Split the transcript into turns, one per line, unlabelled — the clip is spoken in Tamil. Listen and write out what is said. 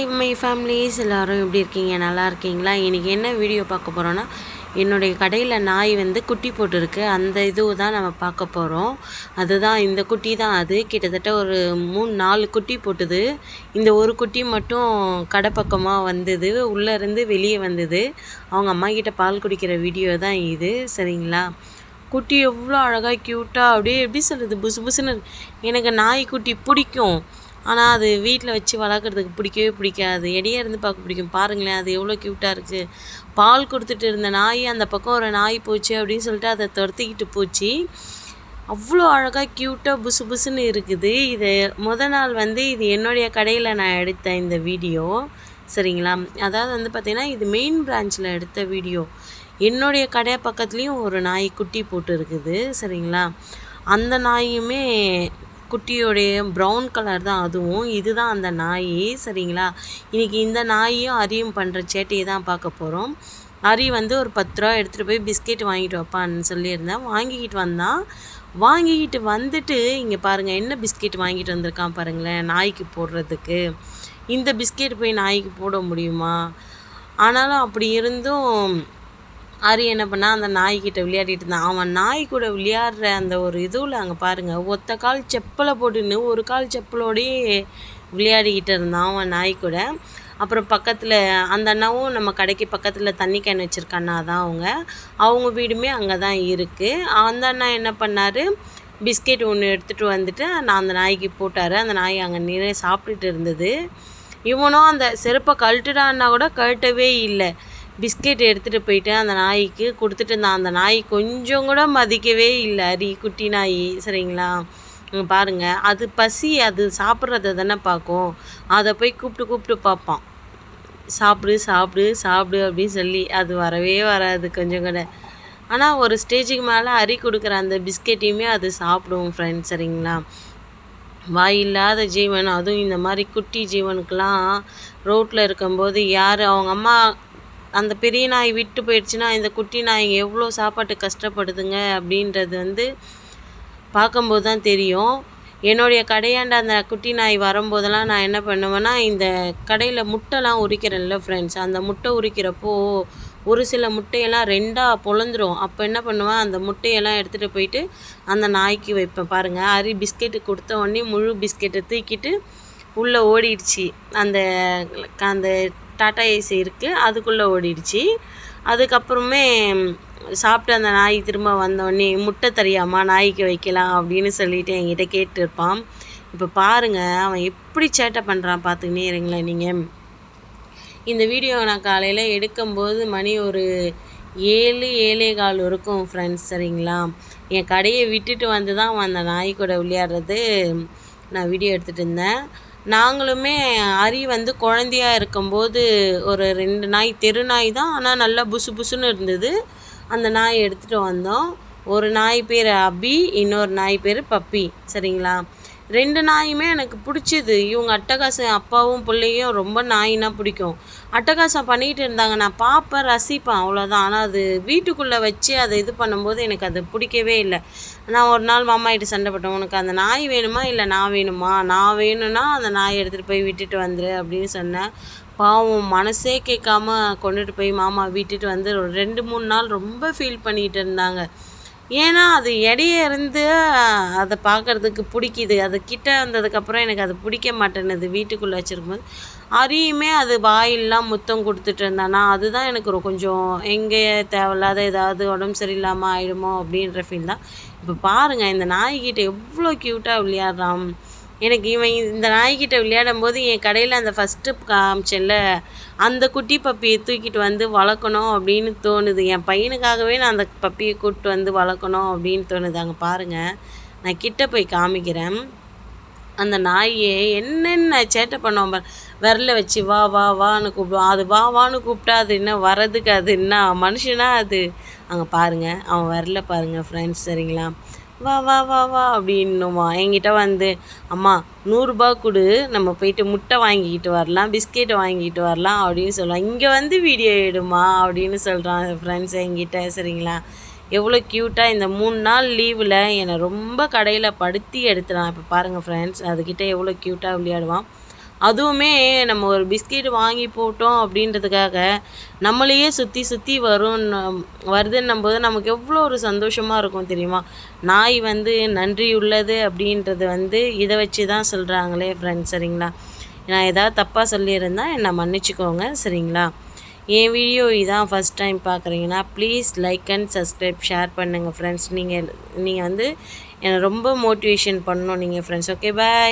ஹாய் மை ஃபேமிலிஸ் எல்லோரும் எப்படி இருக்கீங்க நல்லா இருக்கீங்களா இன்றைக்கி என்ன வீடியோ பார்க்க போகிறோன்னா என்னுடைய கடையில் நாய் வந்து குட்டி போட்டிருக்கு அந்த இது தான் நம்ம பார்க்க போகிறோம் அதுதான் இந்த குட்டி தான் அது கிட்டத்தட்ட ஒரு மூணு நாலு குட்டி போட்டுது இந்த ஒரு குட்டி மட்டும் கடை பக்கமாக வந்தது உள்ளேருந்து வெளியே வந்தது அவங்க அம்மா கிட்டே பால் குடிக்கிற வீடியோ தான் இது சரிங்களா குட்டி எவ்வளோ அழகாக க்யூட்டாக அப்படியே எப்படி சொல்கிறது புசு புசுன்னு எனக்கு நாய் குட்டி பிடிக்கும் ஆனால் அது வீட்டில் வச்சு வளர்க்குறதுக்கு பிடிக்கவே பிடிக்காது இடையே இருந்து பார்க்க பிடிக்கும் பாருங்களேன் அது எவ்வளோ க்யூட்டாக இருக்குது பால் கொடுத்துட்டு இருந்த நாய் அந்த பக்கம் ஒரு நாய் போச்சு அப்படின்னு சொல்லிட்டு அதை துரத்திக்கிட்டு போச்சு அவ்வளோ அழகாக க்யூட்டாக புசு புசுன்னு இருக்குது இது முத நாள் வந்து இது என்னுடைய கடையில் நான் எடுத்தேன் இந்த வீடியோ சரிங்களா அதாவது வந்து பார்த்திங்கன்னா இது மெயின் பிரான்ச்சில் எடுத்த வீடியோ என்னுடைய கடை பக்கத்துலேயும் ஒரு நாய் குட்டி போட்டு இருக்குது சரிங்களா அந்த நாயுமே குட்டியோடைய ப்ரௌன் கலர் தான் அதுவும் இதுதான் அந்த நாய் சரிங்களா இன்றைக்கி இந்த நாயும் அரியும் பண்ணுற சேட்டையை தான் பார்க்க போகிறோம் அரி வந்து ஒரு பத்து ரூபா எடுத்துகிட்டு போய் பிஸ்கெட் வாங்கிட்டு வைப்பான்னு சொல்லியிருந்தேன் வாங்கிக்கிட்டு வந்தான் வாங்கிக்கிட்டு வந்துட்டு இங்கே பாருங்கள் என்ன பிஸ்கெட் வாங்கிட்டு வந்திருக்கான் பாருங்களேன் நாய்க்கு போடுறதுக்கு இந்த பிஸ்கெட் போய் நாய்க்கு போட முடியுமா ஆனாலும் அப்படி இருந்தும் ஆரி என்ன பண்ணால் அந்த நாய்க்கிட்ட விளையாடிட்டு இருந்தான் அவன் நாய் கூட விளையாடுற அந்த ஒரு இதுவில் அங்கே பாருங்கள் ஒத்த கால் செப்பலை போட்டுன்னு ஒரு கால் செப்பலோடையே விளையாடிக்கிட்டு இருந்தான் அவன் நாய் கூட அப்புறம் பக்கத்தில் அந்த அண்ணாவும் நம்ம கடைக்கு பக்கத்தில் தண்ணி கேன் வச்சுருக்க அண்ணா தான் அவங்க அவங்க வீடுமே அங்கே தான் இருக்குது அந்த அண்ணா என்ன பண்ணார் பிஸ்கெட் ஒன்று எடுத்துகிட்டு வந்துட்டு நான் அந்த நாய்க்கு போட்டார் அந்த நாய் அங்கே நிறைய சாப்பிட்டுட்டு இருந்தது இவனும் அந்த செருப்பை கழட்டுடான்னா கூட கழட்டவே இல்லை பிஸ்கெட் எடுத்துகிட்டு போயிட்டு அந்த நாய்க்கு கொடுத்துட்டு இருந்தான் அந்த நாய் கொஞ்சம் கூட மதிக்கவே இல்லை அரி குட்டி நாய் சரிங்களா பாருங்கள் அது பசி அது சாப்பிட்றத தானே பார்க்கும் அதை போய் கூப்பிட்டு கூப்பிட்டு பார்ப்பான் சாப்பிடு சாப்பிடு சாப்பிடு அப்படின்னு சொல்லி அது வரவே வராது கொஞ்சம் கூட ஆனால் ஒரு ஸ்டேஜுக்கு மேலே அரி கொடுக்குற அந்த பிஸ்கெட்டையுமே அது சாப்பிடும் ஃப்ரெண்ட்ஸ் சரிங்களா வாயில்லாத ஜீவன் அதுவும் இந்த மாதிரி குட்டி ஜீவனுக்கெலாம் ரோட்டில் இருக்கும்போது யார் அவங்க அம்மா அந்த பெரிய நாய் விட்டு போயிடுச்சுன்னா இந்த குட்டி நாய் எவ்வளோ சாப்பாட்டு கஷ்டப்படுதுங்க அப்படின்றது வந்து பார்க்கும்போது தான் தெரியும் என்னுடைய கடையாண்ட அந்த குட்டி நாய் வரும்போதெல்லாம் நான் என்ன பண்ணுவேன்னா இந்த கடையில் முட்டைலாம் உரிக்கிறேன்ல ஃப்ரெண்ட்ஸ் அந்த முட்டை உரிக்கிறப்போ ஒரு சில முட்டையெல்லாம் ரெண்டாக பொழந்துடும் அப்போ என்ன பண்ணுவேன் அந்த முட்டையெல்லாம் எடுத்துகிட்டு போயிட்டு அந்த நாய்க்கு வைப்பேன் பாருங்கள் அரி பிஸ்கெட்டு கொடுத்த உடனே முழு பிஸ்கெட்டை தூக்கிட்டு உள்ளே ஓடிடுச்சு அந்த அந்த டாட்டா ஏசி இருக்குது அதுக்குள்ளே ஓடிடுச்சு அதுக்கப்புறமே சாப்பிட்டு அந்த நாய் திரும்ப வந்தோடனே முட்டை தெரியாமா நாய்க்கு வைக்கலாம் அப்படின்னு சொல்லிட்டு என்கிட்ட கேட்டுருப்பான் இப்போ பாருங்கள் அவன் எப்படி சேட்டை பண்ணுறான் பார்த்துக்கினே இருங்களேன் நீங்கள் இந்த வீடியோ நான் காலையில் எடுக்கும்போது மணி ஒரு ஏழு ஏழே கால் இருக்கும் ஃப்ரெண்ட்ஸ் சரிங்களா என் கடையை விட்டுட்டு வந்து தான் அந்த நாய் கூட விளையாடுறது நான் வீடியோ எடுத்துகிட்டு இருந்தேன் நாங்களுமே அரி வந்து குழந்தையா இருக்கும்போது ஒரு ரெண்டு நாய் தெரு நாய் தான் ஆனால் நல்லா புசு புசுன்னு இருந்தது அந்த நாய் எடுத்துகிட்டு வந்தோம் ஒரு நாய் பேர் அபி இன்னொரு நாய் பேர் பப்பி சரிங்களா ரெண்டு நாயுமே எனக்கு பிடிச்சிது இவங்க அட்டகாசம் அப்பாவும் பிள்ளையும் ரொம்ப நாயினா பிடிக்கும் அட்டகாசம் பண்ணிகிட்டு இருந்தாங்க நான் பார்ப்பேன் ரசிப்பேன் அவ்வளோதான் ஆனால் அது வீட்டுக்குள்ளே வச்சு அதை இது பண்ணும்போது எனக்கு அது பிடிக்கவே இல்லை நான் ஒரு நாள் மாமா கிட்ட சண்டை உனக்கு அந்த நாய் வேணுமா இல்லை நான் வேணுமா நான் வேணும்னா அந்த நாய் எடுத்துகிட்டு போய் விட்டுட்டு வந்துரு அப்படின்னு சொன்னேன் பாவம் மனசே கேட்காம கொண்டுட்டு போய் மாமா விட்டுட்டு வந்து ரெண்டு மூணு நாள் ரொம்ப ஃபீல் பண்ணிகிட்டு இருந்தாங்க ஏன்னா அது இடைய இருந்து அதை பார்க்குறதுக்கு பிடிக்கிது அது கிட்டே வந்ததுக்கப்புறம் எனக்கு அது பிடிக்க அது வீட்டுக்குள்ளே வச்சுருக்கும்போது அரியுமே அது வாயில்லாம் முத்தம் கொடுத்துட்டு இருந்தானா அதுதான் எனக்கு கொஞ்சம் எங்கே தேவையில்லாத ஏதாவது உடம்பு சரியில்லாமல் ஆயிடுமோ அப்படின்ற ஃபீல் தான் இப்போ பாருங்கள் இந்த நாய்கிட்ட எவ்வளோ க்யூட்டாக விளையாடுறான் எனக்கு இவன் இந்த நாய்கிட்ட விளையாடும் போது என் கடையில் அந்த ஃபஸ்ட்டு காமிச்சேன்ல அந்த குட்டி பப்பியை தூக்கிட்டு வந்து வளர்க்கணும் அப்படின்னு தோணுது என் பையனுக்காகவே நான் அந்த பப்பியை கூப்பிட்டு வந்து வளர்க்கணும் அப்படின்னு தோணுது அங்கே பாருங்கள் நான் கிட்ட போய் காமிக்கிறேன் அந்த நாயே என்னென்ன சேட்டை பண்ணோம் விரல வச்சு வா வா வான்னு கூப்பிடுவோம் அது வா வான்னு கூப்பிட்டா அது என்ன வர்றதுக்கு அது என்ன மனுஷனா அது அங்கே பாருங்கள் அவன் வரல பாருங்கள் ஃப்ரெண்ட்ஸ் சரிங்களா வா வா வா வா அப்படின்னுமா என்கிட்ட வந்து அம்மா நூறுரூபா கொடு நம்ம போயிட்டு முட்டை வாங்கிக்கிட்டு வரலாம் பிஸ்கெட் வாங்கிக்கிட்டு வரலாம் அப்படின்னு சொல்லுவான் இங்கே வந்து வீடியோ எடுமா அப்படின்னு சொல்கிறான் ஃப்ரெண்ட்ஸ் என்கிட்ட சரிங்களா எவ்வளோ க்யூட்டாக இந்த மூணு நாள் லீவில் என்னை ரொம்ப கடையில் படுத்தி எடுத்துறான் இப்போ பாருங்கள் ஃப்ரெண்ட்ஸ் அதுக்கிட்ட எவ்வளோ க்யூட்டாக விளையாடுவான் அதுவுமே நம்ம ஒரு பிஸ்கெட் வாங்கி போட்டோம் அப்படின்றதுக்காக நம்மளையே சுற்றி சுற்றி வரும் வருதுன்னும் போது நமக்கு எவ்வளோ ஒரு சந்தோஷமாக இருக்கும் தெரியுமா நாய் வந்து நன்றி உள்ளது அப்படின்றது வந்து இதை வச்சு தான் சொல்கிறாங்களே ஃப்ரெண்ட்ஸ் சரிங்களா நான் ஏதாவது தப்பாக சொல்லியிருந்தால் என்னை மன்னிச்சிக்கோங்க சரிங்களா என் வீடியோ இதான் ஃபஸ்ட் டைம் பார்க்குறீங்கன்னா please like and subscribe share பண்ணுங்கள் ஃப்ரெண்ட்ஸ் நீங்கள் நீங்கள் வந்து என்னை ரொம்ப மோட்டிவேஷன் பண்ணணும் நீங்கள் ஃப்ரெண்ட்ஸ் ஓகே பாய்